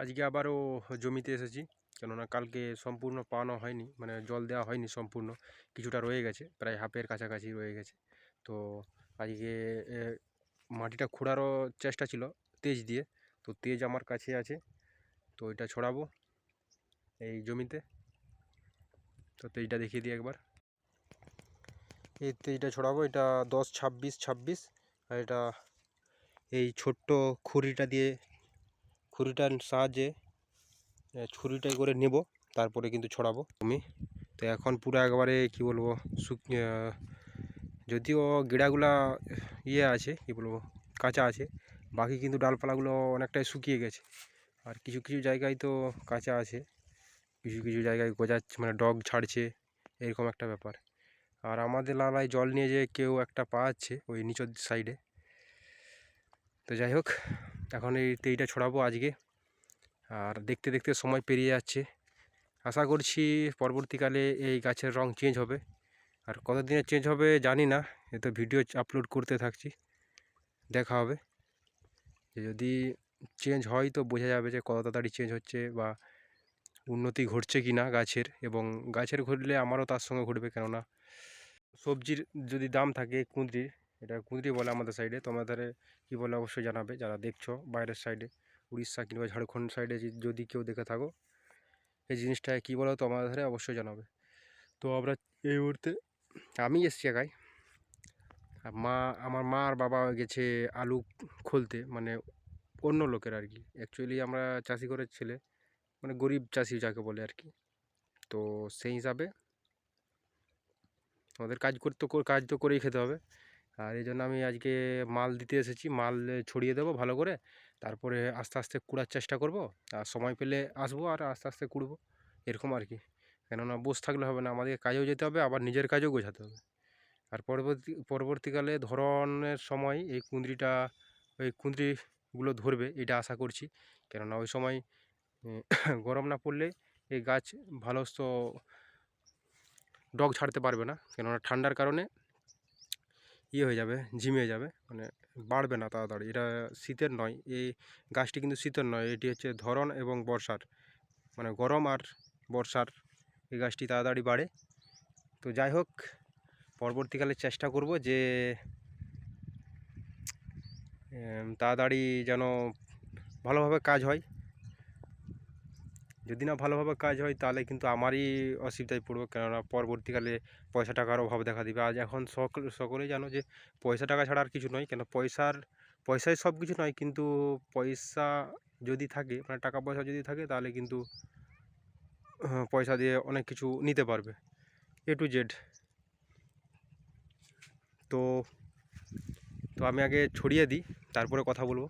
আজকে আবারও জমিতে এসেছি। কেননা কালকে সম্পূর্ণ পাওয়ানো হয়নি মানে জল দেওয়া হয়নি সম্পূর্ণ, কিছুটা রয়ে গেছে, প্রায় হাফের কাছাকাছি রয়ে গেছে। তো আজকে মাটিটা খোঁড়ারও চেষ্টা ছিল তেজ দিয়ে, তো তেজ আমার কাছে আছে, তো এটা ছড়াবো এই জমিতে। তো তেজটা দেখিয়ে দিই একবার। এই তেজটা ছড়াবো, এটা দশ, ছাব্বিশ ছাব্বিশ, আর এটা এই ছোট্ট খুঁড়িটা দিয়ে ছুরিটার সাহায্যে ছুরিটাই করে নেব, তারপরে কিন্তু ছড়াবো আমি। তো এখন পুরো একবারে কি বলব যদিও গিড়াগুলা ইয়ে আছে, কি বলব, কাঁচা আছে, বাকি কিন্তু ডালপালাগুলো অনেকটাই শুকিয়ে গেছে। আর কিছু কিছু জায়গায় তো কাঁচা আছে, কিছু কিছু জায়গায় গজাচ্ছে মানে ডগ ছাড়ছে, এরকম একটা ব্যাপার। আর আমাদের নালায় জল নিয়ে যে কেউ একটা পা পাচ্ছে ওই নিচের সাইডে তো যাই হোক এখন এই তেইটা ছড়াবো আজকে। আর দেখতে দেখতে সময় পেরিয়ে যাচ্ছে। আশা করছি পরবর্তীকালে এই গাছের রং চেঞ্জ হবে। আর কতদিনে চেঞ্জ হবে জানি না, এ তো ভিডিও আপলোড করতে থাকছি। দেখা হবে। যদি চেঞ্জ হয় তো বোঝা যাবে যে কত তাড়াতাড়ি চেঞ্জ হচ্ছে বা উন্নতি ঘটছে কি না গাছের। এবং গাছের ঘটলে আমারও তার সঙ্গে ঘটবে কেননা সবজির যদি দাম থাকে কুঁদরির এটা কুঁদরি বলে আমাদের সাইডে তোমাদের কী বলে অবশ্যই জানাবে, যারা দেখছ বাইরের সাইডে উড়িষ্যা কিংবা ঝাড়খণ্ড সাইডে যদি কেউ দেখে থাকো, এই জিনিসটা কী বলো তো আমাদের ধারে অবশ্যই জানাবে। তো আমরা এই মুহূর্তে, আমি এসছি একাই। মা, আমার মা আর বাবা গেছে আলু খুলতে মানে অন্য লোকের আর কি। অ্যাকচুয়ালি আমরা চাষি ঘরের ছেলে মানে গরিব চাষি যাকে বলে আর কি। তো সেই হিসাবে আমাদের কাজ করতে, কাজ তো করেই খেতে হবে। আর এই জন্য আমি আজকে মাল দিতে এসেছি। মাল ছড়িয়ে দেবো ভালো করে। তারপরে আস্তে আস্তে কুড়ার চেষ্টা করব। আর সময় পেলে আসব আর আস্তে আস্তে কুড়বো। এরকম আর কি। কেননা বসে থাকলে হবে না। আমাদের কাজেও যেতে হবে, আবার নিজের কাজেও গোছাতে হবে। আর পরবর্তী, পরবর্তীকালে ধরনের সময় এই কুঁদরিটা ওই কুঁদরিগুলো ধরবে, এটা আশা করছি। কেননা ওই সময় গরম না পড়লে এই গাছ ভালো ডগ ছাড়তে পারবে না। কেননা ঠান্ডার কারণে ইয়ে হয়ে যাবে ঝিমিয়ে যাবে মানে বাড়বে না তাড়াতাড়ি। এটা শীতের নয়, এই গাছটি কিন্তু শীতের নয়, এটি হচ্ছে ধরন এবং বর্ষার মানে গরম আর বর্ষার এই গাছটি তাড়াতাড়ি বাড়ে। তো যাই হোক, পরবর্তীকালে চেষ্টা করব যে তাড়াতাড়ি যেন ভালোভাবে কাজ হয়। যদি না ভালোভাবে কাজ হয়, তাহলে কিন্তু আমারই অসুবিধায় পড়ব। কেননা পরবর্তীকালে পয়সা টাকার অভাব দেখা দিবে। আজ এখন সকল, সকলেই জানো যে পয়সা টাকা ছাড়া আর কিছু নয়। কেন পয়সার, পয়সাই সব কিছু নয়, কিন্তু পয়সা যদি থাকে মানে টাকা পয়সা যদি থাকে, তাহলে কিন্তু পয়সা দিয়ে অনেক কিছু নিতে পারবে। এ টু জেড তো তো আমি আগে ছড়িয়ে দিই, তারপরে কথা বলব।